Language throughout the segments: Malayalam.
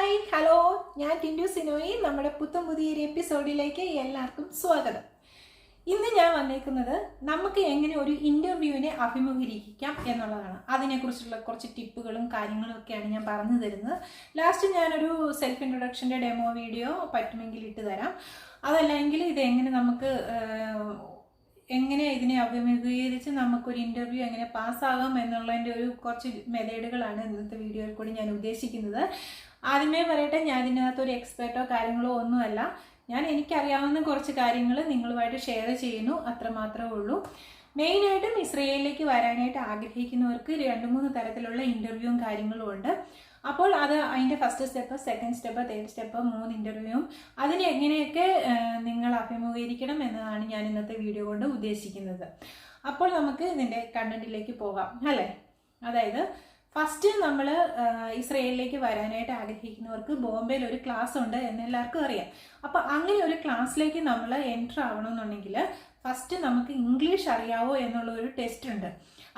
Hi hello. ഞാൻ ടിൻഡു സിനോയി. നമ്മുടെ പുത്തം പുതിയൊരു എപ്പിസോഡിലേക്ക് എല്ലാവർക്കും സ്വാഗതം. ഇന്ന് ഞാൻ വന്നേക്കുന്നത് നമുക്ക് എങ്ങനെ ഒരു ഇന്റർവ്യൂവിനെ അഭിമുഖീകരിക്കാം എന്നുള്ളതാണ്. അതിനെക്കുറിച്ചുള്ള കുറച്ച് ടിപ്പുകളും കാര്യങ്ങളും ഒക്കെയാണ് ഞാൻ പറഞ്ഞു തരുന്നത്. ലാസ്റ്റ് ഞാനൊരു സെൽഫ് ഇൻട്രൊഡക്ഷന്റെ ഡെമോ വീഡിയോ പറ്റുമെങ്കിൽ ഇട്ട് തരാം. അതല്ലെങ്കിൽ ഇതെങ്ങനെ നമുക്ക് എങ്ങനെ ഇതിനെ അഭിമുഖീകരിച്ച് നമുക്കൊരു ഇന്റർവ്യൂ എങ്ങനെ പാസ്സാകാം എന്നുള്ളതിന്റെ ഒരു കുറച്ച് മെത്തേഡുകളാണ് ഇന്നത്തെ വീഡിയോയിൽ കൂടി ഞാൻ ഉദ്ദേശിക്കുന്നത്. ആദ്യമേ പറയട്ടെ ഞാൻ ഇതിനകത്ത് ഒരു എക്സ്പേർട്ടോ കാര്യങ്ങളോ ഒന്നുമല്ല. ഞാൻ എനിക്കറിയാവുന്ന കുറച്ച് കാര്യങ്ങൾ നിങ്ങളുമായിട്ട് ഷെയർ ചെയ്യുന്നു അത്രമാത്രമേ ഉള്ളൂ. മെയിനായിട്ടും ഇസ്രയേലിലേക്ക് വരാനായിട്ട് ആഗ്രഹിക്കുന്നവർക്ക് രണ്ട് മൂന്ന് തരത്തിലുള്ള ഇന്റർവ്യൂവും കാര്യങ്ങളും ഉണ്ട്. അപ്പോൾ അത് അതിന്റെ first step second step third step മൂന്ന് ഇന്റർവ്യൂവും അതിനെ എങ്ങനെയൊക്കെ നിങ്ങൾ അഭിമുഖീകരിക്കണം എന്നതാണ് ഞാൻ ഇന്നത്തെ വീഡിയോ കൊണ്ട് ഉദ്ദേശിക്കുന്നത്. അപ്പോൾ നമുക്ക് ഇതിന്റെ കണ്ടന്റിലേക്ക് പോകാം അല്ലേ? അതായത് ഫസ്റ്റ് നമ്മൾ ഇസ്രയേലിലേക്ക് വരാനായിട്ട് ആഗ്രഹിക്കുന്നവർക്ക് ബോംബെയിൽ ഒരു ക്ലാസ് ഉണ്ട് എന്ന് എല്ലാവർക്കും അറിയാം. അപ്പോൾ അങ്ങനെ ഒരു ക്ലാസ്സിലേക്ക് നമ്മൾ എന്റർ ആവണമെന്നുണ്ടെങ്കിൽ ഫസ്റ്റ് നമുക്ക് ഇംഗ്ലീഷ് അറിയാവോ എന്നുള്ള ഒരു ടെസ്റ്റ് ഉണ്ട്.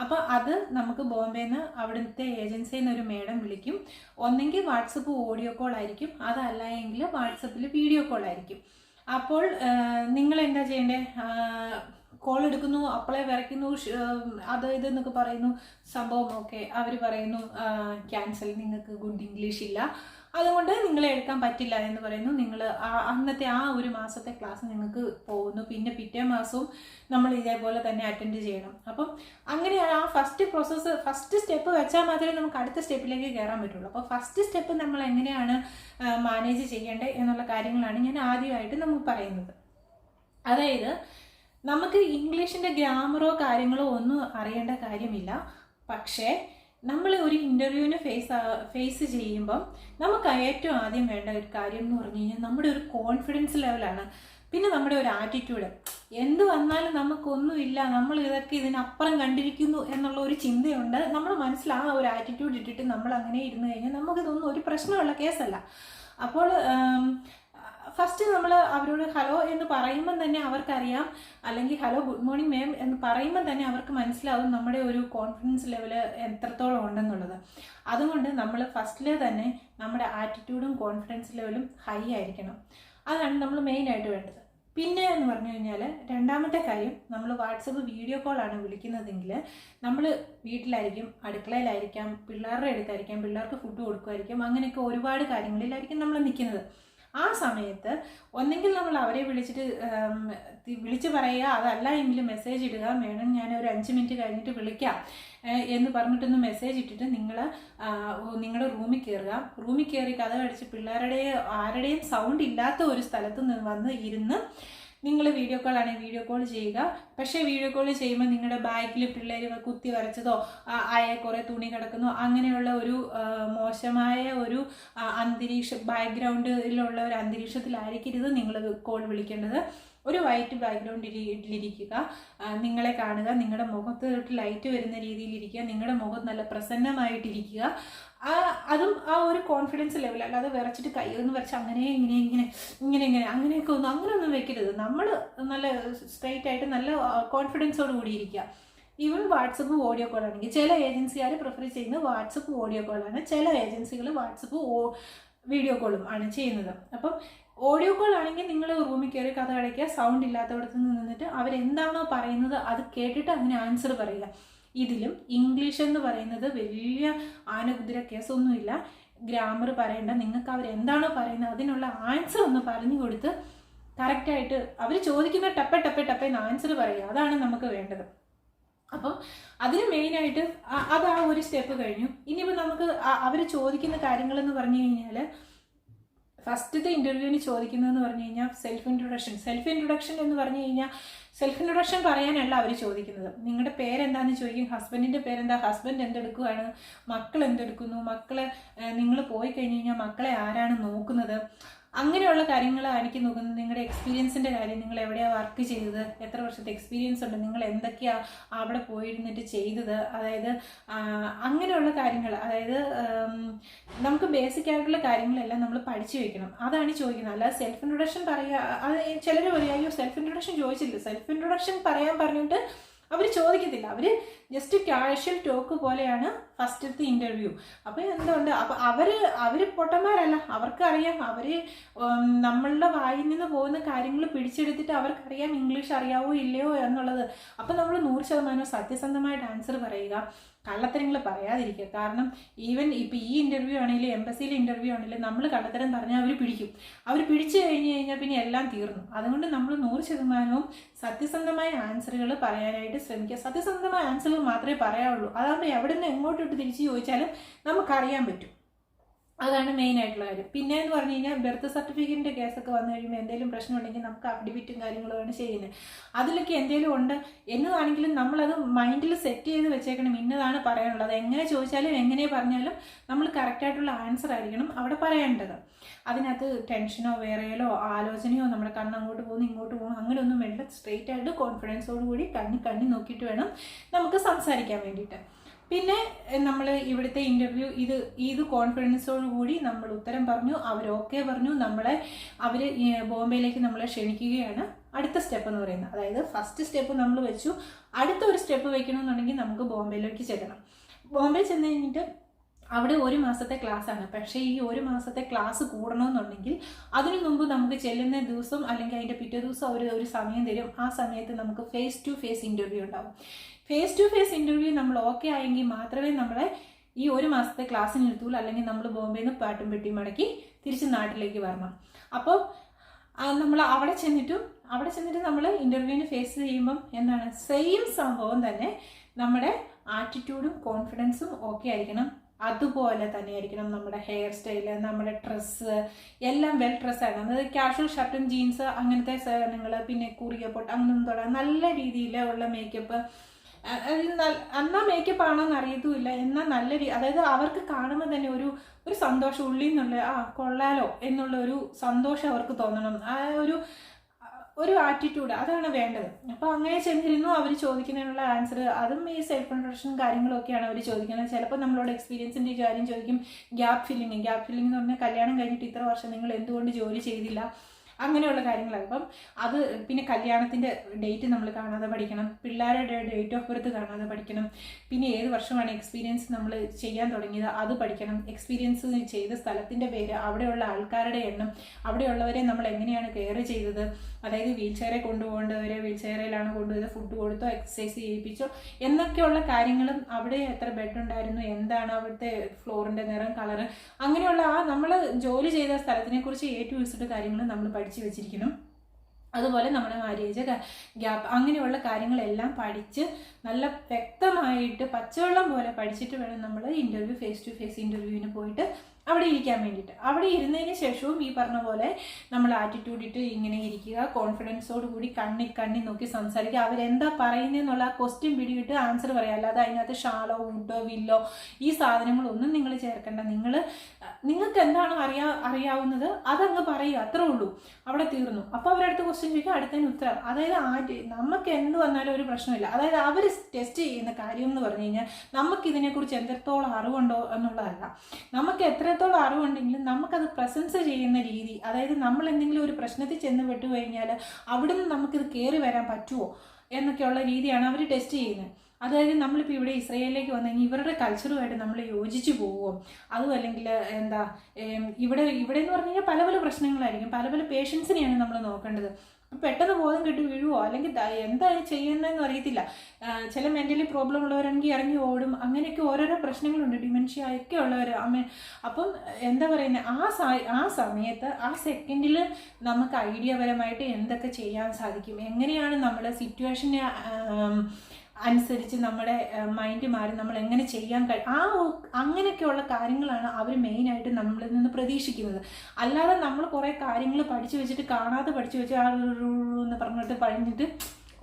അപ്പോൾ അത് നമുക്ക് ബോംബെയിൽ നിന്ന് അവിടുത്തെ ഏജൻസിയിൽ നിന്ന് ഒരു മേഡം വിളിക്കും. ഒന്നെങ്കിൽ വാട്സപ്പ് ഓഡിയോ കോൾ ആയിരിക്കും. അതല്ല എങ്കിൽ വാട്സപ്പിൽ വീഡിയോ കോൾ ആയിരിക്കും. അപ്പോൾ നിങ്ങൾ എന്താ ചെയ്യേണ്ടത് കോൾ എടുക്കുന്നു അപ്പളെ വരയ്ക്കുന്നു അത് ഇത് എന്നൊക്കെ പറയുന്നു സംഭവം ഓക്കെ അവർ പറയുന്നു ക്യാൻസൽ നിങ്ങൾക്ക് ഗുഡ് ഇംഗ്ലീഷ് ഇല്ല. അതുകൊണ്ട് നിങ്ങളെ എടുക്കാൻ പറ്റില്ല എന്ന് പറയുന്നു. നിങ്ങൾ അന്നത്തെ ആ ഒരു മാസത്തെ ക്ലാസ് നിങ്ങൾക്ക് പോകുന്നു. പിന്നെ പിറ്റേ മാസവും നമ്മൾ ഇതേപോലെ തന്നെ അറ്റൻഡ് ചെയ്യണം. അപ്പം അങ്ങനെയാണ് ആ ഫസ്റ്റ് പ്രോസസ്സ് ഫസ്റ്റ് സ്റ്റെപ്പ് വെച്ചാൽ മാത്രമേ നമുക്ക് അടുത്ത സ്റ്റെപ്പിലേക്ക് കയറാൻ പറ്റുള്ളൂ. അപ്പോൾ ഫസ്റ്റ് സ്റ്റെപ്പ് നമ്മൾ എങ്ങനെയാണ് മാനേജ് ചെയ്യേണ്ടത് എന്നുള്ള കാര്യങ്ങളാണ് ഞാൻ ആദ്യമായിട്ട് നമുക്ക് പറയുന്നത്. അതായത് നമുക്ക് ഇംഗ്ലീഷിന്റെ ഗ്രാമറോ കാര്യങ്ങളോ ഒന്നും അറിയേണ്ട കാര്യമില്ല. പക്ഷേ നമ്മൾ ഒരു ഇന്റർവ്യൂവിന് ഫേസ് ഫേസ് ചെയ്യുമ്പം നമുക്ക് ഏറ്റവും ആദ്യം വേണ്ട ഒരു കാര്യം എന്ന് പറഞ്ഞു കഴിഞ്ഞാൽ നമ്മുടെ ഒരു കോൺഫിഡൻസ് ലെവലാണ് പിന്നെ നമ്മുടെ ഒരു ആറ്റിറ്റ്യൂഡ് എന്ത് വന്നാലും നമുക്കൊന്നുമില്ല നമ്മൾ ഇതൊക്കെ ഇതിനപ്പുറം കണ്ടിരിക്കുന്നു എന്നുള്ള ഒരു ചിന്തയുണ്ട്. നമ്മൾ മനസ്സിൽ ആ ഒരു ആറ്റിറ്റ്യൂഡ് ഇട്ടിട്ട് നമ്മൾ അങ്ങനെ ഇരുന്ന് കഴിഞ്ഞാൽ നമുക്കിതൊന്നും ഒരു പ്രശ്നമുള്ള കേസല്ല അപ്പോൾ ഫസ്റ്റ് നമ്മൾ അവരോട് ഹലോ എന്ന് പറയുമ്പം തന്നെ അവർക്കറിയാം. അല്ലെങ്കിൽ ഹലോ ഗുഡ് മോർണിംഗ് മാം എന്ന് പറയുമ്പം തന്നെ അവർക്ക് മനസ്സിലാവും നമ്മുടെ ഒരു കോൺഫിഡൻസ് ലെവൽ എത്രത്തോളം ഉണ്ടെന്നുള്ളത്. അതുകൊണ്ട് നമ്മൾ ഫസ്റ്റിൽ തന്നെ നമ്മുടെ ആറ്റിറ്റ്യൂഡും കോൺഫിഡൻസ് ലെവലും ഹൈ ആയിരിക്കണം. അതാണ് നമ്മൾ മെയിനായിട്ട് വേണ്ടത്. പിന്നെ എന്ന് പറഞ്ഞു കഴിഞ്ഞാൽ രണ്ടാമത്തെ കാര്യം നമ്മൾ വാട്സപ്പ് വീഡിയോ കോളാണ് വിളിക്കുന്നതെങ്കിൽ നമ്മൾ വീട്ടിലായിരിക്കും അടുക്കളയിലായിരിക്കാം പിള്ളേരുടെ അടുത്തായിരിക്കാം പിള്ളേർക്ക് ഫുഡ് കൊടുക്കുമായിരിക്കും അങ്ങനെയൊക്കെ ഒരുപാട് കാര്യങ്ങളിലായിരിക്കും നമ്മൾ നിൽക്കുന്നത് ആ സമയത്ത് ഒന്നെങ്കിൽ നമ്മൾ അവരെ വിളിച്ചിട്ട് വിളിച്ച് പറയുക അതല്ല എങ്കിൽ മെസ്സേജ് ഇടുക വേണം ഞാൻ ഒരു അഞ്ച് മിനിറ്റ് കഴിഞ്ഞിട്ട് വിളിക്കാം. എന്ന് പറഞ്ഞിട്ടൊന്ന് മെസ്സേജ് ഇട്ടിട്ട് നിങ്ങൾ നിങ്ങളുടെ റൂമിൽ കയറുക റൂമിൽ കയറി കഥ കടിച്ച് പിള്ളേരുടെ ആരുടെയും സൗണ്ട് ഇല്ലാത്ത ഒരു സ്ഥലത്ത് നിന്ന് വന്ന് ഇരുന്ന് നിങ്ങൾ വീഡിയോ കോൾ ആണെങ്കിൽ വീഡിയോ കോൾ ചെയ്യുക. പക്ഷേ വീഡിയോ കോൾ ചെയ്യുമ്പോൾ നിങ്ങളുടെ ബാഗിൽ പിള്ളേർ കുത്തി വരച്ചതോ ആയ കുറേ തുണി കിടക്കുന്നോ. അങ്ങനെയുള്ള ഒരു മോശമായ ഒരു അന്തരീക്ഷ ബാക്ക്ഗ്രൗണ്ടിലുള്ള ഒരു അന്തരീക്ഷത്തിലായിരിക്കരുത് നിങ്ങൾ കോൾ വിളിക്കേണ്ടത്. ഒരു വൈറ്റ് ബാക്ക്ഗ്രൗണ്ടിലിരിക്കുക നിങ്ങളെ കാണുക. നിങ്ങളുടെ മുഖത്ത് ലൈറ്റ് വരുന്ന രീതിയിലിരിക്കുക നിങ്ങളുടെ മുഖം നല്ല പ്രസന്നമായിട്ടിരിക്കുക. ആ അതും ആ ഒരു കോൺഫിഡൻസ് ലെവൽ അല്ലാതെ വിറച്ചിട്ട് കയ്യൊന്ന് വരച്ച് അങ്ങനെ ഇങ്ങനെ ഇങ്ങനെ ഇങ്ങനെ ഇങ്ങനെ അങ്ങനെയൊക്കെ ഒന്നും അങ്ങനെയൊന്നും വെക്കരുത്. നമ്മൾ നല്ല സ്ട്രൈറ്റ് ആയിട്ട് നല്ല കോൺഫിഡൻസോട് കൂടി ഇരിക്കുക. ഈവൻ വാട്സപ്പ് ഓഡിയോ കോൾ ആണെങ്കിൽ ചില ഏജൻസിക്കാർ പ്രിഫർ ചെയ്യുന്നത് വാട്സപ്പ് ഓഡിയോ കോളാണ് ചില ഏജൻസികൾ വാട്സപ്പ് വീഡിയോ കോളും ആണ് ചെയ്യുന്നത്. അപ്പം ഓഡിയോ കോൾ ആണെങ്കിൽ നിങ്ങൾ റൂമിൽ കയറി കഥ അടയ്ക്കുക സൗണ്ട് ഇല്ലാത്തവിടത്ത് നിന്ന് നിന്നിട്ട് അവരെന്താണോ പറയുന്നത് അത് കേട്ടിട്ട് അതിന് ആൻസർ പറയുക. ഇതിലും ഇംഗ്ലീഷ് എന്ന് പറയുന്നത് വലിയ ആനകുതിര കേസൊന്നുമില്ല ഗ്രാമർ പറയേണ്ട. നിങ്ങൾക്ക് അവരെന്താണോ പറയുന്നത് അതിനുള്ള ആൻസർ ഒന്ന് പറഞ്ഞു കൊടുത്ത് കറക്റ്റായിട്ട് അവർ ചോദിക്കുന്ന ടപ്പ ടപ്പ ടപ്പ എന്ന് ആൻസർ പറയുക. അതാണ് നമുക്ക് വേണ്ടത്. അപ്പം അതിന് മെയിനായിട്ട് അത് ആ ഒരു സ്റ്റെപ്പ് കഴിഞ്ഞു. ഇനിയിപ്പോൾ നമുക്ക് അവർ ചോദിക്കുന്ന കാര്യങ്ങളെന്ന് പറഞ്ഞു കഴിഞ്ഞാൽ ഫസ്റ്റത്തെ ഇന്റർവ്യൂവിന് ചോദിക്കുന്നതെന്ന് പറഞ്ഞു കഴിഞ്ഞാൽ സെൽഫ് ഇൻട്രൊഡക്ഷൻ സെൽഫ് ഇൻട്രൊഡക്ഷൻ എന്ന് പറഞ്ഞു കഴിഞ്ഞാൽ സെൽഫ് ഇൻട്രൊഡക്ഷൻ പറയാനല്ല അവർ ചോദിക്കുന്നത്. നിങ്ങളുടെ പേരെന്താണെന്ന് ചോദിക്കും. ഹസ്ബൻഡിന്റെ പേരെന്താ? ഹസ്ബൻഡ് എന്തെടുക്കുവാണ്? മക്കൾ എന്തെടുക്കുന്നു മക്കളെ നിങ്ങൾ പോയി കഴിഞ്ഞ് കഴിഞ്ഞാൽ മക്കളെ ആരാണ് നോക്കുന്നത്? അങ്ങനെയുള്ള കാര്യങ്ങളായിരിക്കും നോക്കുന്നത്. നിങ്ങളുടെ എക്സ്പീരിയൻസിന്റെ കാര്യം നിങ്ങൾ എവിടെയാണ് വർക്ക് ചെയ്തത് എത്ര വർഷത്തെ എക്സ്പീരിയൻസ് ഉണ്ട് നിങ്ങൾ എന്തൊക്കെയാണ് അവിടെ പോയിരുന്നിട്ട് ചെയ്തത് അതായത് അങ്ങനെയുള്ള കാര്യങ്ങൾ അതായത് നമുക്ക് ബേസിക് ആയിട്ടുള്ള കാര്യങ്ങളെല്ലാം നമ്മൾ പഠിച്ചു വെക്കണം. അതാണ് ചോദിക്കുന്നത്. അല്ലാതെ സെൽഫ് ഇൻട്രൊഡക്ഷൻ പറയുക അത് ചിലർ പറയുക അയ്യോ സെൽഫ് ഇൻട്രൊഡക്ഷൻ ചോദിച്ചില്ല സെൽഫ് ഇൻട്രൊഡക്ഷൻ പറയാൻ പറഞ്ഞിട്ട് അവർ ചോദിക്കത്തില്ല. അവർ ജസ്റ്റ് കാഷ്വൽ ടോക്ക് പോലെയാണ് ഫസ്റ്റത്തെ ഇന്റർവ്യൂ അപ്പോൾ എന്തുകൊണ്ട് അപ്പോൾ അവർ അവർ പൊട്ടന്മാരല്ല. അവർക്കറിയാം അവർ നമ്മളുടെ വായിൽ നിന്ന് പോകുന്ന കാര്യങ്ങൾ പിടിച്ചെടുത്തിട്ട് അവർക്കറിയാം ഇംഗ്ലീഷ് അറിയാവോ ഇല്ലയോ എന്നുള്ളത്. അപ്പോൾ നമ്മൾ നൂറ് ശതമാനം സത്യസന്ധമായിട്ട് ആൻസർ പറയുക. കള്ളത്തരങ്ങൾ പറയാതിരിക്കുക. കാരണം ഈവൻ ഇപ്പം ഈ ഇന്റർവ്യൂ ആണെങ്കിലും എംബസിയിലെ ഇന്റർവ്യൂ ആണെങ്കിലും നമ്മൾ കള്ളത്തരം പറഞ്ഞാൽ അവർ പിടിക്കും. അവർ പിടിച്ചു കഴിഞ്ഞ് കഴിഞ്ഞാൽ പിന്നെ എല്ലാം തീർന്നു. അതുകൊണ്ട് നമ്മൾ നൂറ് ശതമാനവും സത്യസന്ധമായ ആൻസറുകൾ പറയാനായിട്ട് ശ്രമിക്കുക. സത്യസന്ധമായ ആൻസറുകൾ മാത്രമേ പറയാവുള്ളൂ. അതാകുമ്പോൾ എവിടെ നിന്ന് എങ്ങോട്ടിട്ട് തിരിച്ച് ചോദിച്ചാലും നമുക്കറിയാൻ പറ്റും. അതാണ് മെയിൻ ആയിട്ടുള്ള കാര്യം. പിന്നെ എന്ന് പറഞ്ഞു കഴിഞ്ഞാൽ ബർത്ത് സർട്ടിഫിക്കറ്റിന്റെ കേസൊക്കെ വന്നു കഴിയുമ്പോൾ എന്തെങ്കിലും പ്രശ്നം ഉണ്ടെങ്കിൽ നമുക്ക് അഫിഡവിറ്റും കാര്യങ്ങളുമാണ് ചെയ്യുന്നത്. അതിലൊക്കെ എന്തെങ്കിലും ഉണ്ട് എന്നതാണെങ്കിലും നമ്മളത് മൈൻഡിൽ സെറ്റ് ചെയ്ത് വെച്ചേക്കണം. ഇന്നതാണ് പറയാനുള്ളത്. എങ്ങനെ ചോദിച്ചാലും എങ്ങനെ പറഞ്ഞാലും നമ്മൾ കറക്റ്റായിട്ടുള്ള ആൻസർ ആയിരിക്കണം അവിടെ പറയേണ്ടത്. അതിനകത്ത് ടെൻഷനോ വേറെയോ ആലോചനയോ നമ്മുടെ കണ്ണങ്ങോട്ട് പോകുന്നു ഇങ്ങോട്ട് പോകുന്നു അങ്ങനെയൊന്നും വേണ്ട. സ്ട്രെയിറ്റ് ആയിട്ട് കോൺഫിഡൻസോടുകൂടി കണ്ണി കണ്ണി നോക്കിയിട്ട് വേണം നമുക്ക് സംസാരിക്കാൻ വേണ്ടിയിട്ട്. പിന്നെ നമ്മൾ ഇവിടുത്തെ ഇന്റർവ്യൂ ഇത് ഇത് കോൺഫിഡൻസോട് കൂടി നമ്മൾ ഉത്തരം പറഞ്ഞു അവർ ഓക്കെ പറഞ്ഞു നമ്മളെ അവർ ബോംബെയിലേക്ക് നമ്മളെ ക്ഷണിക്കുകയാണ്. അടുത്ത സ്റ്റെപ്പ് എന്ന് പറയുന്നത്. അതായത് ഫസ്റ്റ് സ്റ്റെപ്പ് നമ്മൾ വെച്ചു. അടുത്ത ഒരു സ്റ്റെപ്പ് വെക്കണമെന്നുണ്ടെങ്കിൽ നമുക്ക് ബോംബെയിലേക്ക് ചെല്ലണം. ബോംബെ ചെന്ന് കഴിഞ്ഞിട്ട് അവിടെ ഒരു മാസത്തെ ക്ലാസ് ആണ്. പക്ഷേ ഈ ഒരു മാസത്തെ ക്ലാസ് കൂടണമെന്നുണ്ടെങ്കിൽ അതിനു മുമ്പ് നമുക്ക് ചെല്ലുന്ന ദിവസം അല്ലെങ്കിൽ അതിന്റെ പിറ്റേ ദിവസം അവർ ഒരു സമയം തരും. ആ സമയത്ത് നമുക്ക് ഫേസ് ടു ഫേസ് ഇന്റർവ്യൂ ഉണ്ടാവും. ഫേസ് ടു ഫേസ് ഇന്റർവ്യൂ നമ്മൾ ഓക്കെ ആയെങ്കിൽ മാത്രമേ നമ്മളെ ഈ ഒരു മാസത്തെ ക്ലാസ്സിന് നിർത്തുള്ളൂ അല്ലെങ്കിൽ നമ്മൾ ബോംബെയിൽ നിന്ന് പാട്ടും പെട്ടിയും മടക്കി തിരിച്ച് നാട്ടിലേക്ക് വരണം. അപ്പോൾ നമ്മൾ അവിടെ ചെന്നിട്ടും അവിടെ ചെന്നിട്ട് നമ്മൾ ഇന്റർവ്യൂവിന് ഫേസ് ചെയ്യുമ്പം എന്താണ്? സെയിം സംഭവം തന്നെ നമ്മുടെ ആറ്റിറ്റ്യൂഡും കോൺഫിഡൻസും ഓക്കെ ആയിരിക്കണം. അതുപോലെ തന്നെ ആയിരിക്കണം നമ്മുടെ ഹെയർ സ്റ്റൈൽ നമ്മുടെ ഡ്രസ്സ് എല്ലാം വെൽ ഡ്രസ്സാണ് അതായത് കാഷ്വൽ ഷർട്ടും ജീൻസ് അങ്ങനത്തെ സാധനങ്ങൾ പിന്നെ കുറിയ പൊട്ട് അങ്ങനൊന്നും തുടങ്ങാം നല്ല രീതിയിലുള്ള മേക്കപ്പ് എന്നാ മേക്കപ്പ് ആണോ എന്ന് അറിയത്തുമില്ല. എന്നാൽ നല്ല രീതി അതായത് അവർക്ക് കാണുമ്പോൾ തന്നെ ഒരു ഒരു സന്തോഷം ഉള്ളിൽ നിന്നുള്ള ആ കൊള്ളാലോ എന്നുള്ള ഒരു സന്തോഷം അവർക്ക് തോന്നണം. ആ ഒരു ഒരു ആറ്റിറ്റ്യൂഡ് അതാണ് വേണ്ടത്. അപ്പോൾ അങ്ങനെ ചെന്നിരുന്നു അവർ ചോദിക്കുന്നതിനുള്ള ആൻസർ അതും ഈ സെൽഫ് ഇൻട്രഡക്ഷനും കാര്യങ്ങളൊക്കെയാണ് അവർ ചോദിക്കുന്നത്. ചിലപ്പോൾ നമ്മളോട് എക്സ്പീരിയൻസിന്റെ കാര്യം ചോദിക്കും ഗ്യാപ്പ് ഫില്ലിങ് ഗ്യാപ്പ് ഫില്ലിംഗ് എന്ന് പറഞ്ഞാൽ കല്യാണം കഴിഞ്ഞിട്ട് ഇത്ര വർഷം നിങ്ങൾ എന്തുകൊണ്ട് ജോലി ചെയ്തില്ല? അങ്ങനെയുള്ള കാര്യങ്ങളാണ്. അപ്പം അത് പിന്നെ കല്യാണത്തിന്റെ ഡേറ്റ് നമ്മൾ കാണാതെ പഠിക്കണം. പിള്ളേരുടെ ഡേറ്റ് ഓഫ് ബർത്ത് കാണാതെ പഠിക്കണം. പിന്നെ ഏത് വർഷമാണ് എക്സ്പീരിയൻസ് നമ്മൾ ചെയ്യാൻ തുടങ്ങിയത് അത് പഠിക്കണം. എക്സ്പീരിയൻസ് ചെയ്ത സ്ഥലത്തിന്റെ പേര് അവിടെയുള്ള ആൾക്കാരുടെ എണ്ണം അവിടെയുള്ളവരെ നമ്മൾ എങ്ങനെയാണ് കെയർ ചെയ്തത്? അതായത് വീൽ ചെയറെ കൊണ്ടുപോകേണ്ടവരെ വീൽ ചെയറിലാണ് കൊണ്ടുപോയത് ഫുഡ് കൊടുത്തോ എക്സസൈസ് ചെയ്യിപ്പിച്ചോ എന്നൊക്കെയുള്ള കാര്യങ്ങളും അവിടെ എത്ര ബെഡ് ഉണ്ടായിരുന്നു എന്താണ് അവിടുത്തെ ഫ്ലോറിന്റെ നിറം കളറ് അങ്ങനെയുള്ള ആ നമ്മൾ ജോലി ചെയ്ത സ്ഥലത്തിനെക്കുറിച്ച് കുറിച്ച് എ ടു കാര്യങ്ങളും കാര്യങ്ങൾ നമ്മൾ പഠിച്ചു. വെച്ചിരിക്കണം അതുപോലെ നമ്മുടെ മാര്യേജ് ഗ്യാപ്പ് അങ്ങനെയുള്ള കാര്യങ്ങളെല്ലാം പഠിച്ച് നല്ല വ്യക്തമായിട്ട് പച്ചവെള്ളം പോലെ പഠിച്ചിട്ട് വേണം നമ്മൾ ഇന്റർവ്യൂ ഫേസ് ടു ഫേസ് ഇന്റർവ്യൂവിന് പോയിട്ട് അവിടെ ഇരിക്കാൻ വേണ്ടിയിട്ട്. അവിടെ ഇരുന്നതിന് ശേഷവും ഈ പറഞ്ഞ പോലെ നമ്മൾ ആറ്റിറ്റ്യൂഡ് ഇട്ട് ഇങ്ങനെ ഇരിക്കുക കോൺഫിഡൻസോട് കൂടി കണ്ണി കണ്ണി നോക്കി സംസാരിക്കുക. അവരെന്താ പറയുന്നതെന്നുള്ള ആ ക്വസ്റ്റ്യൻ പിടിയിട്ട് ആൻസർ പറയാം. അല്ലാതെ അതിനകത്ത് ഷാലോ വുഡോ വില്ലോ ഈ സാധനങ്ങളൊന്നും നിങ്ങൾ ചേർക്കേണ്ട. നിങ്ങൾ നിങ്ങൾക്ക് എന്താണോ അറിയാ അറിയാവുന്നത് അതങ്ങ് പറയുക. അത്രേ ഉള്ളൂ. അവിടെ തീർന്നു. അപ്പോൾ അവരടുത്ത ക്വസ്റ്റ്യൻ ചോദിക്കുക. അടുത്തതിന് ഉത്തരം. അതായത് ആറ്റി നമുക്ക് എന്ത് വന്നാലും ഒരു പ്രശ്നമില്ല. അതായത് അവർ ടെസ്റ്റ് ചെയ്യുന്ന കാര്യം എന്ന് പറഞ്ഞു കഴിഞ്ഞാൽ നമുക്കിതിനെക്കുറിച്ച് എത്രത്തോളം അറിവുണ്ടോ എന്നുള്ളതല്ല. നമുക്ക് എത്രത്തോളം അറിവുണ്ടെങ്കിലും നമുക്കത് പ്രസൻസ് ചെയ്യുന്ന രീതി അതായത് നമ്മൾ എന്തെങ്കിലും ഒരു പ്രശ്നത്തിൽ ചെന്ന് വിട്ടു കഴിഞ്ഞാൽ നിന്ന് നമുക്കിത് കയറി വരാൻ പറ്റുമോ എന്നൊക്കെയുള്ള രീതിയാണ് അവർ ടെസ്റ്റ് ചെയ്യുന്നത്. അതായത് നമ്മളിപ്പോൾ ഇവിടെ ഇസ്രയേലിലേക്ക് വന്നു കഴിഞ്ഞാൽ ഇവരുടെ കൾച്ചറുമായിട്ട് നമ്മൾ യോജിച്ച് പോവുമോ അതും അല്ലെങ്കിൽ എന്താ ഇവിടെ ഇവിടെ എന്ന് പറഞ്ഞു കഴിഞ്ഞാൽ പല പല പ്രശ്നങ്ങളായിരിക്കും. പല പല പേഷ്യൻസിനെയാണ് നമ്മൾ നോക്കേണ്ടത്. പെട്ടെന്ന് ബോധം കിട്ടി വീഴുവോ? അല്ലെങ്കിൽ എന്താണ് ചെയ്യുന്നതെന്ന് അറിയത്തില്ല. ചില മെന്റലി പ്രോബ്ലം ഉള്ളവരാണെങ്കിൽ ഇറങ്ങി ഓടും. അങ്ങനെയൊക്കെ ഓരോരോ പ്രശ്നങ്ങളുണ്ട്. ഡിമെൻഷ്യ ഒക്കെ ഉള്ളവർ. അമ്മ അപ്പം എന്താ പറയുന്നത് ആ ആ സമയത്ത് ആ സെക്കൻഡിൽ നമുക്ക് ഐഡിയപരമായിട്ട് എന്തൊക്കെ ചെയ്യാൻ സാധിക്കും? എങ്ങനെയാണ് നമ്മുടെ സിറ്റുവേഷനെ അനുസരിച്ച് നമ്മുടെ മൈൻഡ് മാറി നമ്മൾ എങ്ങനെ ചെയ്യാൻ കഴിയും ആ അങ്ങനെയൊക്കെയുള്ള കാര്യങ്ങളാണ് അവർ മെയിനായിട്ട് നമ്മളിൽ നിന്ന് പ്രതീക്ഷിക്കുന്നത്. അല്ലാതെ നമ്മൾ കുറേ കാര്യങ്ങൾ പഠിച്ചു വെച്ചിട്ട് കാണാതെ പഠിച്ചു വെച്ച് ആ എന്ന് പറഞ്ഞിട്ട് പറഞ്ഞിട്ട്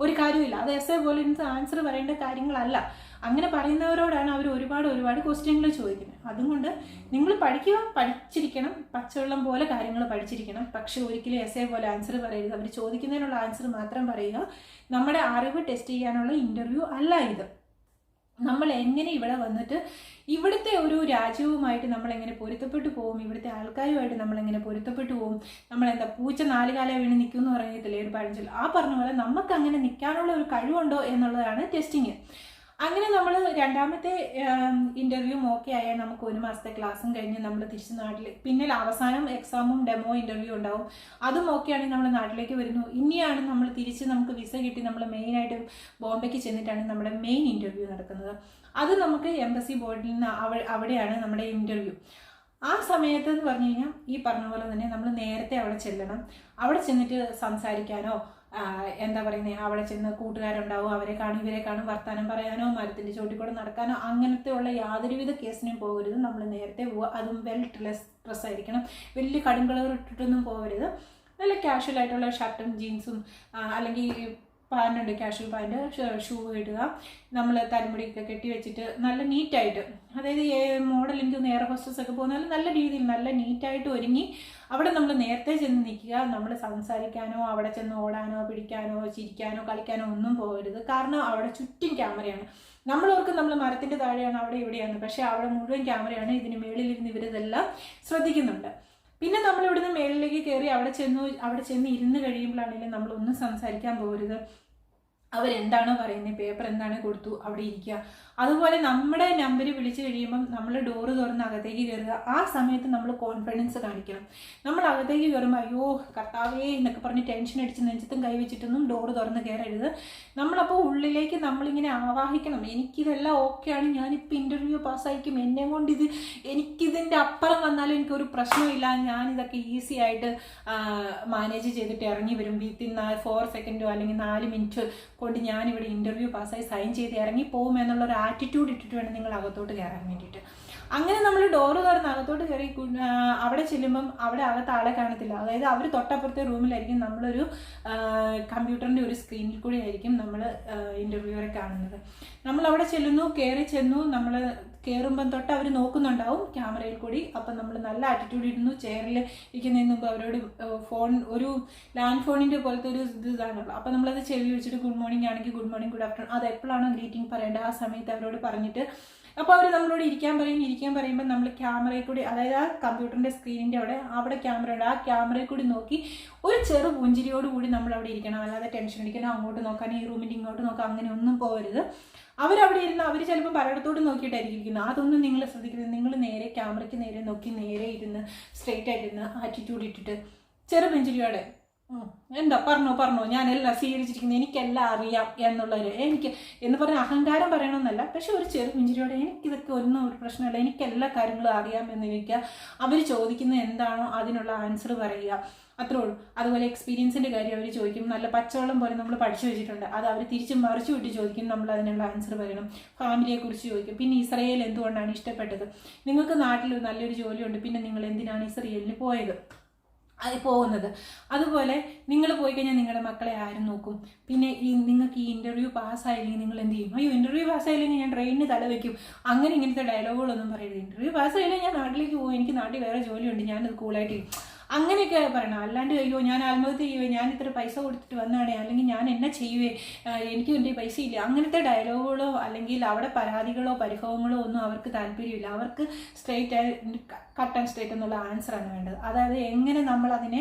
ഒരു കാര്യമില്ല അത് എസ് എ പോലെ ആൻസർ പറയേണ്ട കാര്യങ്ങളല്ല. അങ്ങനെ പറയുന്നവരോടാണ് അവർ ഒരുപാട് ഒരുപാട് ക്വസ്റ്റ്യങ്ങൾ ചോദിക്കുന്നത്. അതുകൊണ്ട് നിങ്ങൾ പഠിക്കുക പഠിച്ചിരിക്കണം പച്ചവെള്ളം പോലെ കാര്യങ്ങൾ പഠിച്ചിരിക്കണം. പക്ഷേ ഒരിക്കലും എസ് എ പോലെ ആൻസർ പറയരുത്. അവർ ചോദിക്കുന്നതിനുള്ള ആൻസർ മാത്രം പറയുക. നമ്മുടെ അറിവ് ടെസ്റ്റ് ചെയ്യാനുള്ള ഇന്റർവ്യൂ അല്ല ഇത്. നമ്മൾ എങ്ങനെ ഇവിടെ വന്നിട്ട് ഇവിടുത്തെ ഒരു രാജ്യവുമായിട്ട് നമ്മളെങ്ങനെ പൊരുത്തപ്പെട്ടു പോകും ഇവിടുത്തെ ആൾക്കാരുമായിട്ട് നമ്മളെങ്ങനെ പൊരുത്തപ്പെട്ടു പോകും നമ്മളെന്താ പൂച്ച നാല് കാലം വീണ് നിൽക്കും എന്ന് പറഞ്ഞിട്ടില്ലേ ഒരു പഴഞ്ചൊൽ ആ പറഞ്ഞ പോലെ നമുക്ക് അങ്ങനെ നിൽക്കാനുള്ള ഒരു കഴിവുണ്ടോ എന്നുള്ളതാണ് ടെസ്റ്റിങ് അങ്ങനെ നമ്മൾ രണ്ടാമത്തെ ഇന്റർവ്യൂ ഓക്കെ ആയാൽ നമുക്ക് ഒരു മാസത്തെ ക്ലാസ്സും കഴിഞ്ഞ് നമ്മൾ തിരിച്ച് നാട്ടിൽ പിന്നെ അവസാനം എക്സാമും ഡെമോ ഇന്റർവ്യൂ ഉണ്ടാവും. അതും ഓക്കെ ആണെങ്കിൽ നമ്മൾ നാട്ടിലേക്ക് വരുന്നു. ഇനിയാണ് നമ്മൾ തിരിച്ച് നമുക്ക് വിസ കിട്ടി നമ്മൾ മെയിനായിട്ട് ബോംബെക്ക് ചെന്നിട്ടാണ് നമ്മുടെ മെയിൻ ഇന്റർവ്യൂ നടക്കുന്നത്. അത് നമുക്ക് എംബസി ബോർഡിൽ നിന്ന് അവ- അവിടെയാണ് നമ്മുടെ ഇന്റർവ്യൂ ആ സമയത്ത് എന്ന് പറഞ്ഞു കഴിഞ്ഞാൽ ഈ പറഞ്ഞ പോലെ തന്നെ നമ്മൾ നേരത്തെ അവിടെ ചെല്ലണം. അവിടെ ചെന്നിട്ട് സംസാരിക്കാനോ എന്താ പറയുന്നത് അവിടെ ചെന്ന് കൂട്ടുകാരുണ്ടാവും അവരെ കാണും ഇവരെ കാണും വർത്തമാനം പറയാനോ മരത്തിന്റെ ചോട്ടിൽ കൂടെ നടക്കാനോ അങ്ങനത്തെ ഉള്ള യാതൊരുവിധ കേസിനും പോകരുത്. നമ്മൾ നേരത്തെ പോവുക. അതും വെൽ ഡ്രസ് ആയിരിക്കണം. വലിയ കടും ഇട്ടിട്ടൊന്നും പോകരുത്. നല്ല കാഷ്വൽ ആയിട്ടുള്ള ഷർട്ടും ജീൻസും അല്ലെങ്കിൽ പാന്റ് ഉണ്ട് കാഷ്വൽ പാന്റ് ഷൂ ഇടുക. നമ്മൾ തലമുടിയൊക്കെ കെട്ടി വെച്ചിട്ട് നല്ല നീറ്റായിട്ട് അതായത് മോഡൽ എനിക്ക് നേരെ എയർ ഹോസ്റ്റസ് ഒക്കെ നല്ല രീതിയിൽ നല്ല നീറ്റായിട്ട് ഒരുങ്ങി അവിടെ നമ്മൾ നേരത്തെ ചെന്ന് നിൽക്കുക. നമ്മൾ സംസാരിക്കാനോ അവിടെ ചെന്ന് ഓടാനോ പിടിക്കാനോ ചിരിക്കാനോ കളിക്കാനോ ഒന്നും പോകരുത്. കാരണം അവിടെ ചുറ്റും ക്യാമറയാണ്. നമ്മളോർക്ക് നമ്മൾ മരത്തിന്റെ താഴെയാണ് അവിടെ ഇവിടെയാണ്. പക്ഷേ അവിടെ മുഴുവൻ ക്യാമറയാണ്. ഇതിന് മേളിലിരുന്ന് ഇവരിതെല്ലാം ശ്രദ്ധിക്കുന്നുണ്ട്. പിന്നെ നമ്മൾ ഇവിടുന്ന് മേളിലേക്ക് കയറി അവിടെ ചെന്നു അവിടെ ചെന്ന് ഇരുന്ന് കഴിയുമ്പോഴാണെങ്കിലും നമ്മൾ ഒന്നും സംസാരിക്കാൻ പോകരുത്. അവരെന്താണോ പറയുന്നത് പേപ്പർ എന്താണ് കൊടുത്തു അവിടെ ഇരിക്കുക. അതുപോലെ നമ്മുടെ നമ്പർ വിളിച്ചു കഴിയുമ്പം നമ്മൾ ഡോറ് തുറന്ന് അകത്തേക്ക് കയറുക ആ സമയത്ത് നമ്മൾ കോൺഫിഡൻസ് കാണിക്കണം. നമ്മൾ അകത്തേക്ക് കയറുമ്പോൾ അയ്യോ കർത്താവേ എന്നൊക്കെ പറഞ്ഞ് ടെൻഷൻ അടിച്ച് നെഞ്ചത്തും കൈവച്ചിട്ടൊന്നും ഡോറ് തുറന്ന് കയറരുത് നമ്മളപ്പോൾ ഉള്ളിലേക്ക് നമ്മളിങ്ങനെ ആവാഹിക്കണം. എനിക്കിതെല്ലാം ആണ്. ഞാനിപ്പോൾ ഇന്റർവ്യൂ പാസ്സായിരിക്കും എന്നെ കൊണ്ട് ഇത് എനിക്കിതിന്റെ അപ്പുറം വന്നാലും എനിക്കൊരു പ്രശ്നമില്ല. ഞാനിതൊക്കെ ഈസി ആയിട്ട് മാനേജ് ചെയ്തിട്ട് ഇറങ്ങി വരും. വിത്തിൻ ഫോർ സെക്കൻഡോ അല്ലെങ്കിൽ നാല് മിനിറ്റ് കൊണ്ട് ഞാനിവിടെ ഇന്റർവ്യൂ പാസ്സായി സൈൻ ചെയ്ത് ഇറങ്ങി പോകും ആറ്റിറ്റ്യൂഡ് ഇട്ടിട്ട് വേണം നിങ്ങൾ അകത്തോട്ട് കയറാൻ വേണ്ടിയിട്ട്. അങ്ങനെ നമ്മൾ ഡോറ് തുറന്ന് അകത്തോട്ട് കയറി അവിടെ ചെല്ലുമ്പം അവിടെ അകത്ത് ആളെ കാണത്തില്ല. അതായത് അവർ തൊട്ടപ്പുറത്തെ റൂമിലായിരിക്കും നമ്മളൊരു കമ്പ്യൂട്ടറിന്റെ ഒരു സ്ക്രീനിൽ കൂടി ആയിരിക്കും നമ്മൾ ഇന്റർവ്യൂവറെ കാണുന്നത്. നമ്മൾ അവിടെ ചെല്ലുന്നു കയറി ചെന്നു നമ്മൾ കയറുമ്പം തൊട്ട് അവർ നോക്കുന്നുണ്ടാവും ക്യാമറയിൽ കൂടി. അപ്പം നമ്മൾ നല്ല ആറ്റിറ്റ്യൂഡ് ഇരുന്നു. ചെയറിൽ ഇരിക്കുന്നതിന് മുമ്പ് അവരോട് ഫോൺ ഒരു ലാൻഡ് ഫോണിന്റെ പോലത്തെ ഒരു ഇത് ഇതാണല്ലോ അപ്പം നമ്മളത് ചെവി വെച്ചിട്ട് ഗുഡ് മോർണിംഗ് ആണെങ്കിൽ ഗുഡ് മോർണിംഗ് ഗുഡ് ആഫ്റ്റർനൂൺ അത് എപ്പോഴാണോ ഗ്രീറ്റിംഗ് പറയേണ്ടത്? ആ സമയത്ത് അവരോട് പറഞ്ഞിട്ട് അപ്പോൾ അവർ നമ്മളോട് ഇരിക്കാൻ പറയും ഇരിക്കാൻ പറയുമ്പോൾ നമ്മൾ ക്യാമറയിൽ കൂടി അതായത് ആ കമ്പ്യൂട്ടറിന്റെ സ്ക്രീനിന്റെ അവിടെ അവിടെ ക്യാമറ ഉണ്ട്. ആ ക്യാമറയിൽ കൂടി നോക്കി ഒരു ചെറു പുഞ്ചിരിയോട് കൂടി നമ്മൾ അവിടെ ഇരിക്കണം. അല്ലാതെ ടെൻഷൻ അടിക്കണം അങ്ങോട്ട് നോക്കാൻ ഈ റൂമിന്റെ ഇങ്ങോട്ട് നോക്കാൻ അങ്ങനെ ഒന്നും പോകരുത് അവരവിടെ ഇരുന്ന് അവർ ചിലപ്പോൾ പലയിടത്തോട്ട് നോക്കിയിട്ടായിരിക്കും. ഇരിക്കുന്നത് അതൊന്നും നിങ്ങൾ ശ്രദ്ധിക്കുന്നത് നിങ്ങൾ നേരെ ക്യാമറയ്ക്ക് നേരെ നോക്കി നേരെ ഇരുന്ന് സ്ട്രെയിറ്റ് ആയിട്ടിരുന്ന് ആറ്റിറ്റ്യൂഡ് ഇട്ടിട്ട് ചെറു പുഞ്ചിരിയോടെ. എന്താ? പറഞ്ഞോ പറഞ്ഞോ. ഞാൻ എല്ലാം സ്വീകരിച്ചിരിക്കുന്നത് എനിക്കെല്ലാം അറിയാം എന്നുള്ളൊരു എനിക്ക് എന്ന് പറഞ്ഞ അഹങ്കാരം പറയണമെന്നല്ല. പക്ഷെ ഒരു ചെറു പുഞ്ചിരിയോടെ എനിക്കിതൊക്കെ ഒന്നും ഒരു പ്രശ്നമില്ല. എനിക്ക് എല്ലാ കാര്യങ്ങളും അറിയാം എന്ന് ഇരിക്കുക അവർ ചോദിക്കുന്നത് എന്താണോ അതിനുള്ള ആൻസർ പറയുക. അത്രേ ഉള്ളൂ. അതുപോലെ എക്സ്പീരിയൻസിന്റെ കാര്യം അവർ ചോദിക്കും. നല്ല പച്ചവെള്ളം പോലെ നമ്മൾ പഠിച്ചു വെച്ചിട്ടുണ്ട്. അത് അവർ തിരിച്ച് മറിച്ചു വിട്ട് ചോദിക്കും. നമ്മൾ അതിനുള്ള ആൻസർ പറയണം. ഫാമിലിയെക്കുറിച്ച് ചോദിക്കും. പിന്നെ ഇസ്രയേൽ എന്തുകൊണ്ടാണ് ഇഷ്ടപ്പെട്ടത്? നിങ്ങൾക്ക് നാട്ടിൽ നല്ലൊരു ജോലിയുണ്ട്. പിന്നെ നിങ്ങൾ എന്തിനാണ് ഇസ്രയേലിന് പോയത്? പോകുന്നത്. അതുപോലെ നിങ്ങൾ പോയി കഴിഞ്ഞാൽ നിങ്ങളുടെ മക്കളെ ആരും നോക്കും. പിന്നെ ഈ നിങ്ങൾക്ക് ഈ ഇന്റർവ്യൂ പാസ്സായില്ലെങ്കിൽ നിങ്ങൾ എന്ത് ചെയ്യും? അയ്യോ ഇന്റർവ്യൂ പാസ്സായില്ലെങ്കിൽ ഞാൻ ട്രെയിനിന് തല വയ്ക്കും അങ്ങനെ ഇങ്ങനത്തെ ഡയലോഗുകളൊന്നും പറയരുത്. ഇന്റർവ്യൂ പാസ്സായില്ലെങ്കിൽ ഞാൻ നാട്ടിലേക്ക് പോകും. എനിക്ക് നാട്ടിൽ വേറെ ജോലിയുണ്ട്. ഞാനത് കൂളായിട്ട് അങ്ങനെയൊക്കെ പറയണം. അല്ലാണ്ട് അയ്യോ ഞാൻ ആത്മഹത്യ ചെയ്യുവേ ഞാൻ ഇത്ര പൈസ കൊടുത്തിട്ട് വന്നതാണേ അല്ലെങ്കിൽ ഞാൻ എന്നെ ചെയ്യുവേ എനിക്ക് എന്റെ പൈസ ഇല്ല. അങ്ങനത്തെ ഡയലോഗുകളോ അല്ലെങ്കിൽ അവിടെ പരാതികളോ പരിഭവങ്ങളോ ഒന്നും അവർക്ക് താല്പര്യമില്ല. അവർക്ക് സ്ട്രേറ്റ് കട്ട് ആൻഡ് സ്ട്രേറ്റ് എന്നുള്ള ആൻസറാണ് വേണ്ടത്. അതായത് എങ്ങനെ നമ്മൾ അതിനെ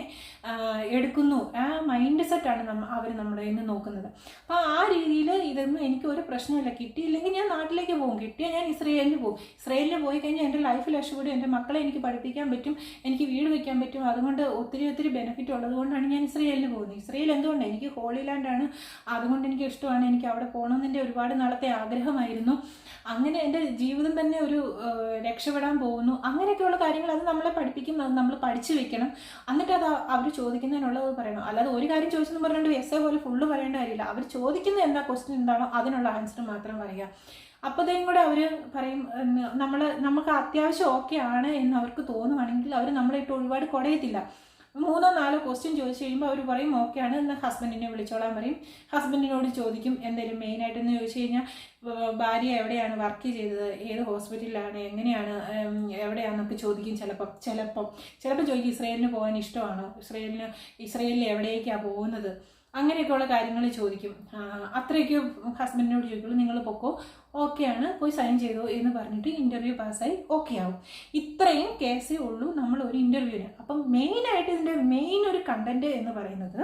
എടുക്കുന്നു. ആ മൈൻഡ് സെറ്റാണ് നമ്മ അവർ നമ്മുടെ നിന്ന് നോക്കുന്നത്. അപ്പോൾ ആ രീതിയിൽ ഇതൊന്നും എനിക്ക് ഒരു പ്രശ്നമില്ല കിട്ടിയില്ലെങ്കിൽ ഞാൻ നാട്ടിലേക്ക് പോകും. കിട്ടിയാൽ ഞാൻ ഇസ്രയേലിന് പോകും. ഇസ്രയേലിന് പോയി കഴിഞ്ഞാൽ എന്റെ ലൈഫ് രക്ഷപ്പെടും എന്റെ മക്കളെ എനിക്ക് പഠിപ്പിക്കാൻ പറ്റും. എനിക്ക് വീട് വയ്ക്കാൻ പറ്റും. അതുകൊണ്ട് ഒത്തിരി ഒത്തിരി ബെനിഫിറ്റ് ഉള്ളതുകൊണ്ടാണ് ഞാൻ ഇസ്രയേലിന് പോകുന്നത്. ഇസ്രയേൽ എന്തുകൊണ്ട്? എനിക്ക് ഹോളി ലാൻഡാണ് അതുകൊണ്ട് എനിക്ക് ഇഷ്ടമാണ്. എനിക്ക് അവിടെ പോകണമെന്ന് എന്റെ ഒരുപാട് നാളത്തെ ആഗ്രഹമായിരുന്നു. അങ്ങനെ എന്റെ ജീവിതം തന്നെ ഒരു രക്ഷപ്പെടാൻ പോകുന്നു. അങ്ങനെയൊക്കെയുള്ള കാര്യങ്ങൾ അത് നമ്മളെ പഠിപ്പിക്കും അത് നമ്മൾ പഠിച്ചു വെക്കണം. എന്നിട്ട് അത് അവർ ചോദിക്കുന്നതിനുള്ളത് പറയണം. അല്ലാതെ ഒരു കാര്യം ചോദിച്ചെന്ന് പറഞ്ഞുകൊണ്ട് എസ് എ പോലെ ഫുള്ള് പറയേണ്ട കാര്യമില്ല. അവർ ചോദിക്കുന്ന എന്താ ക്വസ്റ്റ്യൻ എന്താണോ അതിനുള്ള ആൻസർ മാത്രം പറയുക. അപ്പോഴത്തേക്കും കൂടെ അവർ പറയും നമ്മൾ നമുക്ക് അത്യാവശ്യം ഓക്കെ ആണ് എന്ന് അവർക്ക് തോന്നുവാണെങ്കിൽ അവർ ഇട്ട് ഒരുപാട് കുടയത്തില്ല. മൂന്നോ നാലോ ക്വസ്റ്റ്യൻ ചോദിച്ചു കഴിയുമ്പോൾ അവർ പറയും ഓക്കെ ആണ് എന്ന് ഹസ്ബൻഡിനെ വിളിച്ചോളാൻ പറയും. ഹസ്ബൻഡിനോട് ചോദിക്കും എന്തെങ്കിലും മെയിനായിട്ടെന്ന് ചോദിച്ചു കഴിഞ്ഞാൽ ഭാര്യ എവിടെയാണ്? വർക്ക് ചെയ്തത്? ഏത് ഹോസ്പിറ്റലിലാണ് എങ്ങനെയാണ്? എവിടെയാണെന്നൊക്കെ ചോദിക്കും ചിലപ്പം ചിലപ്പം. ചിലപ്പോൾ ചോദിക്കും ഇസ്രയേലിന് പോകാൻ ഇഷ്ടമാണോ? ഇസ്രയേലിന് ഇസ്രയേലിൽ എവിടേക്കാണ് പോകുന്നത്? അങ്ങനെയൊക്കെയുള്ള കാര്യങ്ങൾ ചോദിക്കും. അത്രയൊക്കെ ഹസ്ബൻഡിനോട് ചോദിക്കുള്ളൂ. നിങ്ങൾ പൊക്കോ? ഓക്കെ ആണ്. പോയി സൈൻ ചെയ്തോ എന്ന് പറഞ്ഞിട്ട് ഇന്റർവ്യൂ പാസ്സായി ഓക്കെ ആവും. ഇത്രയും കേസേ ഉള്ളൂ നമ്മൾ ഒരു ഇന്റർവ്യൂവിന് അപ്പം മെയിനായിട്ട് ഇതിന്റെ മെയിൻ ഒരു കണ്ടന്റ് എന്ന് പറയുന്നത്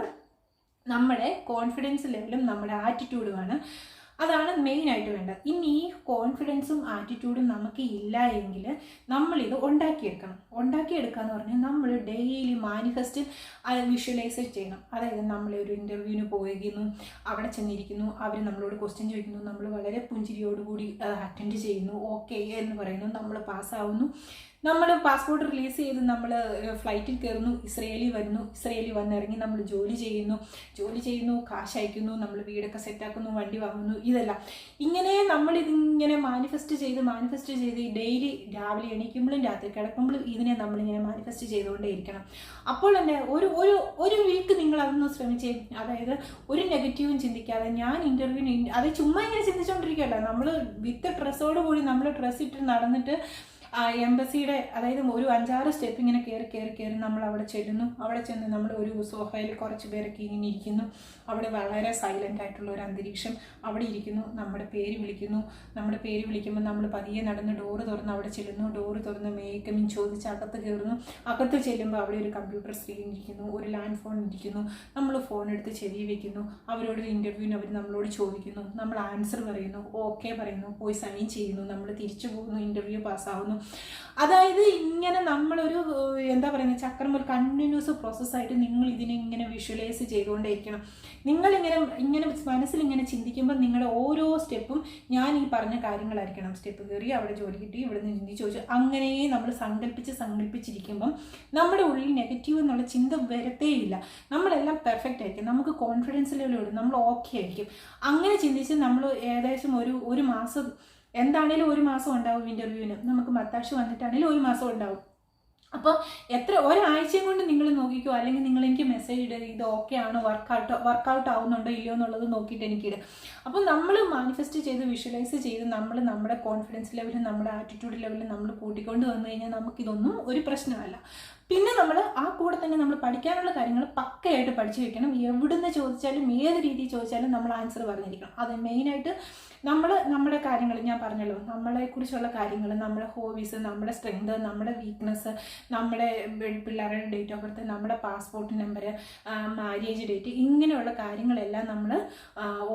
നമ്മുടെ കോൺഫിഡൻസ് ലെവലും നമ്മുടെ ആറ്റിറ്റ്യൂഡുമാണ് അതാണ് മെയിൻ ആയിട്ട് വേണ്ടത്. ഇനി ഈ കോൺഫിഡൻസും ആറ്റിറ്റ്യൂഡും നമുക്ക് ഇല്ല എങ്കിൽ നമ്മളിത് ഉണ്ടാക്കിയെടുക്കണം. ഉണ്ടാക്കിയെടുക്കുക എന്ന് പറഞ്ഞാൽ നമ്മൾ ഡെയിലി മാനിഫെസ്റ്റ് വിഷ്വലൈസ് ചെയ്യണം. അതായത് നമ്മൾ ഒരു ഇന്റർവ്യൂവിന് പോയിരിക്കുന്നു അവിടെ ചെന്നിരിക്കുന്നു. അവർ നമ്മളോട് ക്വസ്റ്റ്യൻ ചോദിക്കുന്നു. നമ്മൾ വളരെ പുഞ്ചിരിയോടുകൂടി അറ്റൻഡ് ചെയ്യുന്നു. ഓക്കെ എന്ന് പറയുന്നു. നമ്മൾ പാസ്സാവുന്നു നമ്മൾ പാസ്പോർട്ട് റിലീസ് ചെയ്ത് നമ്മൾ ഫ്ലൈറ്റിൽ കയറുന്നു ഇസ്രയേലിൽ വരുന്നു ഇസ്രയേലിൽ വന്നിറങ്ങി നമ്മൾ ജോലി ചെയ്യുന്നു ജോലി ചെയ്യുന്നു കാശ് അയക്കുന്നു നമ്മൾ വീടൊക്കെ സെറ്റാക്കുന്നു വണ്ടി വാങ്ങുന്നു ഇതെല്ലാം. ഇങ്ങനെ നമ്മൾ ഇതിങ്ങനെ മാനിഫെസ്റ്റ് ചെയ്ത് മാനിഫെസ്റ്റ് ചെയ്ത് ഡെയിലി രാവിലെ എണീക്കുമ്പോഴും രാത്രി കിടക്കുമ്പോഴും ഇതിനെ നമ്മളിങ്ങനെ മാനിഫെസ്റ്റ് ചെയ്തുകൊണ്ടേ ഇരിക്കണം അപ്പോൾ തന്നെ ഒരു ഒരു ഒരു വീക്ക് നിങ്ങൾ അതൊന്ന് ശ്രമിച്ചേ അതായത് ഒരു നെഗറ്റീവും ചിന്തിക്കാതെ ഞാൻ ഇന്റർവ്യൂവിന് അത് ചുമ്മാ ഇങ്ങനെ ചിന്തിച്ചുകൊണ്ടിരിക്കുകയല്ല നമ്മൾ വിത്ത് ഡ്രസ്സോട് കൂടി നമ്മൾ ഡ്രസ്സ് ഇട്ട് നടന്നിട്ട് ആ എംബസിയുടെ അതായത് ഒരു അഞ്ചാറ് സ്റ്റെപ്പ് ഇങ്ങനെ കയറി കയറി കയറി നമ്മൾ അവിടെ ചെല്ലുന്നു. അവിടെ ചെന്ന് നമ്മൾ ഒരു സോഫയിൽ കുറച്ച് പേരൊക്കെ ഇങ്ങനെ ഇരിക്കുന്നു. അവിടെ വളരെ സൈലന്റ് ആയിട്ടുള്ള ഒരു അന്തരീക്ഷം അവിടെ ഇരിക്കുന്നു. നമ്മുടെ പേര് വിളിക്കുന്നു. നമ്മുടെ പേര് വിളിക്കുമ്പോൾ നമ്മൾ പതിയെ നടന്ന് ഡോറ് തുറന്ന് അവിടെ ചെല്ലുന്നു. ഡോറ് തുറന്ന് മേക്കമിൻ ചോദിച്ച് അകത്ത് കയറുന്നു. അകത്ത് ചെല്ലുമ്പോൾ അവിടെ ഒരു കമ്പ്യൂട്ടർ സ്ക്രീൻ ഇരിക്കുന്നു. ഒരു ലാൻഡ് ഫോൺ ഇരിക്കുന്നു. നമ്മൾ ഫോൺ എടുത്ത് ചെവി വയ്ക്കുന്നു അവരോട് ഇന്റർവ്യൂവിന് അവർ നമ്മളോട് ചോദിക്കുന്നു. നമ്മൾ ആൻസർ പറയുന്നു. ഓക്കെ പറയുന്നു. പോയി സൈൻ ചെയ്യുന്നു. നമ്മൾ തിരിച്ചു പോകുന്നു. ഇന്റർവ്യൂ പാസ്സാവുന്നു അതായത് ഇങ്ങനെ നമ്മളൊരു എന്താ പറയുന്നത് ചക്രം ഒരു കണ്ടിന്യൂസ് പ്രോസസ്സായിട്ട് നിങ്ങൾ ഇതിനെ ഇങ്ങനെ വിഷ്വലൈസ് ചെയ്തുകൊണ്ടേയിരിക്കണം. നിങ്ങളിങ്ങനെ ഇങ്ങനെ മനസ്സിൽ ഇങ്ങനെ ചിന്തിക്കുമ്പോൾ നിങ്ങളുടെ ഓരോ സ്റ്റെപ്പും ഞാൻ ഈ പറഞ്ഞ കാര്യങ്ങളായിരിക്കണം. സ്റ്റെപ്പ് കയറി അവിടെ ജോലി കിട്ടി ഇവിടെ നിന്ന് ചിന്തിച്ച് ചോദിച്ചു അങ്ങനെ നമ്മൾ സങ്കല്പിച്ച് സങ്കല്പിച്ചിരിക്കുമ്പം നമ്മുടെ ഉള്ളിൽ നെഗറ്റീവ് എന്നുള്ള ചിന്ത വരത്തേയില്ല. നമ്മളെല്ലാം പെർഫെക്റ്റ് ആയിരിക്കും. നമുക്ക് കോൺഫിഡൻസ് ലെവലുണ്ട് നമ്മൾ ഓക്കെ ആയിരിക്കും. അങ്ങനെ ചിന്തിച്ച് നമ്മൾ ഏകദേശം ഒരു ഒരു മാസം എന്താണേലും ഒരു മാസം ഉണ്ടാവും ഇന്റർവ്യൂവിന് നമുക്ക് മത്താശ് വന്നിട്ടാണേലും ഒരു മാസം ഉണ്ടാവും. അപ്പോൾ എത്ര ഒരാഴ്ചയും കൊണ്ട് നിങ്ങൾ നോക്കിക്കോ. അല്ലെങ്കിൽ നിങ്ങൾ എനിക്ക് മെസ്സേജ് ഇടുക ഇത് ഓക്കെ ആണോ? വർക്കൗട്ട് വർക്കൗട്ട് ആവുന്നുണ്ടോ? ഇല്ലയോ എന്നുള്ളത് നോക്കിയിട്ട് എനിക്കിടുക അപ്പോൾ നമ്മൾ മാനിഫെസ്റ്റ് ചെയ്ത് വിഷ്വലൈസ് ചെയ്ത് നമ്മൾ നമ്മുടെ കോൺഫിഡൻസ് ലെവലും നമ്മുടെ ആറ്റിറ്റ്യൂഡ് ലെവലും നമ്മൾ കൂട്ടിക്കൊണ്ട് വന്നു കഴിഞ്ഞാൽ നമുക്കിതൊന്നും ഒരു പ്രശ്നമല്ല. പിന്നെ നമ്മൾ ആ കൂടെ തന്നെ നമ്മൾ പഠിക്കാനുള്ള കാര്യങ്ങൾ പക്കയായിട്ട് പഠിച്ചു വെക്കണം. എവിടുന്ന് ചോദിച്ചാലും ഏത് രീതിയിൽ ചോദിച്ചാലും നമ്മൾ ആൻസർ പറഞ്ഞിരിക്കണം. അത് മെയിനായിട്ട് നമ്മൾ നമ്മുടെ കാര്യങ്ങൾ ഞാൻ പറഞ്ഞല്ലോ നമ്മളെക്കുറിച്ചുള്ള കാര്യങ്ങൾ നമ്മുടെ ഹോബീസ് നമ്മുടെ സ്ട്രെങ്ത് നമ്മുടെ വീക്ക്നെസ് നമ്മുടെ പിള്ളേരുടെ ഡേറ്റ് ഓഫ് ബർത്ത് നമ്മുടെ പാസ്പോർട്ട് നമ്പർ മാരേജ് ഡേറ്റ് ഇങ്ങനെയുള്ള കാര്യങ്ങളെല്ലാം നമ്മൾ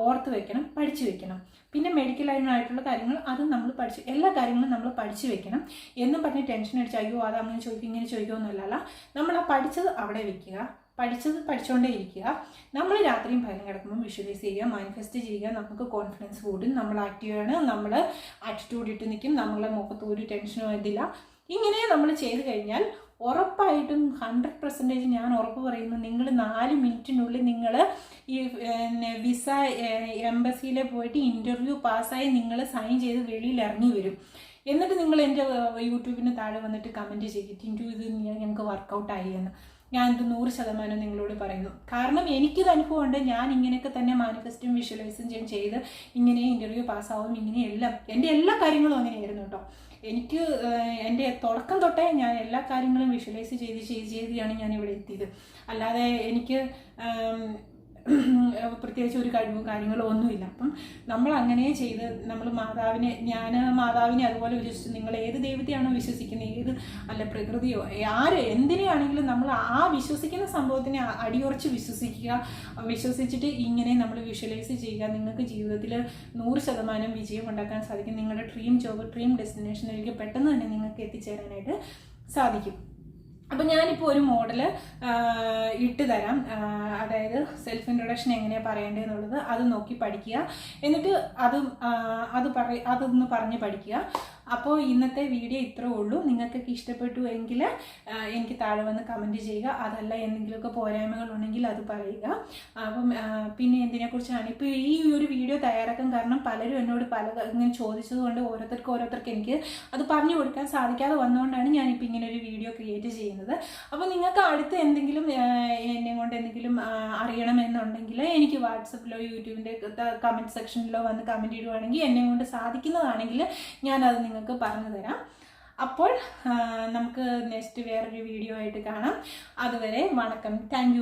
ഓർത്ത് വെക്കണം പഠിച്ചു വെക്കണം. പിന്നെ മെഡിക്കൽ ലൈനായിട്ടുള്ള കാര്യങ്ങൾ അതും നമ്മൾ പഠിച്ച് എല്ലാ കാര്യങ്ങളും നമ്മൾ പഠിച്ചു വെക്കണം. എന്നും പറഞ്ഞ് ടെൻഷൻ അടിച്ച് അയ്യോ അത് അങ്ങനെ ചോദിക്കും ഇങ്ങനെ ചോദിക്കുമെന്നല്ല നമ്മൾ ആ പഠിച്ചത് അവിടെ വെക്കുക. പഠിച്ചത് പഠിച്ചുകൊണ്ടേ ഇരിക്കുക നമ്മൾ രാത്രിയും ഭയം കിടക്കുമ്പോൾ വിഷ്വലൈസ് ചെയ്യുക മാനിഫെസ്റ്റ് ചെയ്യുക നമുക്ക് കോൺഫിഡൻസ് കൂടും. നമ്മൾ ആക്റ്റീവാണ് നമ്മൾ ആറ്റിറ്റ്യൂഡ് ഇട്ട് നിൽക്കും. നമ്മളെ മുഖത്ത് ഒരു ടെൻഷനും ഇതില്ല. ഇങ്ങനെ നമ്മൾ ചെയ്ത് കഴിഞ്ഞാൽ ഉറപ്പായിട്ടും ഹൺഡ്രഡ് പെർസെന്റേജ് ഞാൻ ഉറപ്പ് പറയുന്നു. നിങ്ങൾ നാല് മിനിറ്റിനുള്ളിൽ നിങ്ങൾ ഈ വിസ എംബസിയിൽ പോയിട്ട് ഇന്റർവ്യൂ പാസ്സായി നിങ്ങൾ സൈൻ ചെയ്ത് വെളിയിൽ ഇറങ്ങി വരും. എന്നിട്ട് നിങ്ങൾ എന്റെ യൂട്യൂബിന് താഴെ വന്നിട്ട് കമന്റ് ചെയ്തിട്ട് ഇന്റു ഇത് ഞങ്ങൾക്ക് വർക്കൗട്ടായി എന്ന്. ഞാനിത് നൂറ് ശതമാനം നിങ്ങളോട് പറയുന്നു. കാരണം എനിക്കിത് അനുഭവമുണ്ട്. ഞാൻ ഇങ്ങനെയൊക്കെ തന്നെ മാനിഫെസ്റ്റും വിഷ്വലൈസും ചെയ്ത് ഇങ്ങനെ ഇന്റർവ്യൂ പാസ്സാവും ഇങ്ങനെ എല്ലാം. എന്റെ എല്ലാ കാര്യങ്ങളും അങ്ങനെയായിരുന്നു കേട്ടോ. എനിക്ക് എന്റെ തുടക്കം തൊട്ടേ ഞാൻ എല്ലാ കാര്യങ്ങളും വിഷ്വലൈസ് ചെയ്ത് ചെയ്ത് ചെയ്താണ് ഞാൻ ഇവിടെ എത്തിയത്. അല്ലാതെ എനിക്ക് പ്രത്യേകിച്ച് ഒരു കഴിവും കാര്യങ്ങളോ ഒന്നുമില്ല. അപ്പം നമ്മൾ അങ്ങനെ ചെയ്ത് നമ്മൾ മാതാവിനെ ഞാൻ മാതാവിനെ അതുപോലെ വിശ്വസിച്ച് നിങ്ങൾ ഏത് ദൈവത്തെയാണോ വിശ്വസിക്കുന്നത് ഏത് അല്ല പ്രകൃതിയോ ആര് എന്തിനെയാണെങ്കിലും നമ്മൾ ആ വിശ്വസിക്കുന്ന സംഭവത്തിനെ അടിയുറച്ച് വിശ്വസിക്കുക. വിശ്വസിച്ചിട്ട് ഇങ്ങനെ നമ്മൾ വിഷ്വലൈസ് ചെയ്യുക. നിങ്ങൾക്ക് ജീവിതത്തിൽ നൂറ് ശതമാനം വിജയം ഉണ്ടാക്കാൻ സാധിക്കും. നിങ്ങളുടെ ഡ്രീം ജോബ് ഡ്രീം ഡെസ്റ്റിനേഷനിലേക്ക് പെട്ടെന്ന് തന്നെ നിങ്ങൾക്ക് എത്തിച്ചേരാനായിട്ട് സാധിക്കും. അപ്പം ഞാനിപ്പോൾ ഒരു മോഡൽ ഇട്ട് തരാം അതായത് സെൽഫ് ഇൻട്രൊഡക്ഷൻ എങ്ങനെയാണ് പറയേണ്ടതെന്നുള്ളത് അത് നോക്കി പഠിക്കുക. എന്നിട്ട് അത് അത് പറ അതൊന്ന് പറഞ്ഞ് പഠിക്കുക. അപ്പോൾ ഇന്നത്തെ വീഡിയോ ഇത്രേ ഉള്ളൂ. നിങ്ങൾക്കൊക്കെ ഇഷ്ടപ്പെട്ടു എങ്കിൽ എനിക്ക് താഴെ വന്ന് കമന്റ് ചെയ്യുക. അതല്ല എന്തെങ്കിലുമൊക്കെ പോരായ്മകൾ ഉണ്ടെങ്കിൽ അത് പറയുക. അപ്പം പിന്നെ എന്തിനെക്കുറിച്ചാണ്? ഇപ്പോൾ ഈ ഒരു വീഡിയോ തയ്യാറാക്കാൻ കാരണം പലരും എന്നോട് പല ഇങ്ങനെ ചോദിച്ചതുകൊണ്ട് ഓരോരുത്തർക്ക് ഓരോരുത്തർക്ക് എനിക്ക് അത് പറഞ്ഞു കൊടുക്കാൻ സാധിക്കാതെ വന്നുകൊണ്ടാണ് ഞാനിപ്പോൾ ഇങ്ങനെ ഒരു വീഡിയോ ക്രിയേറ്റ് ചെയ്യുന്നത്. അപ്പോൾ നിങ്ങൾക്ക് അടുത്ത് എന്തെങ്കിലും എന്നെ കൊണ്ട് എന്തെങ്കിലും അറിയണമെന്നുണ്ടെങ്കിൽ എനിക്ക് വാട്സപ്പിലോ യൂട്യൂബിന്റെ കമന്റ് സെക്ഷനിലോ വന്ന് കമന്റ് ഇടുവാണെങ്കിൽ എന്നെ കൊണ്ട് സാധിക്കുന്നതാണെങ്കിൽ ഞാനത് നിങ്ങൾക്ക് പറഞ്ഞു തരാം. അപ്പോൾ നമുക്ക് നെക്സ്റ്റ് വേറൊരു വീഡിയോ ആയിട്ട് കാണാം. അതുവരെ വണക്കം. താങ്ക്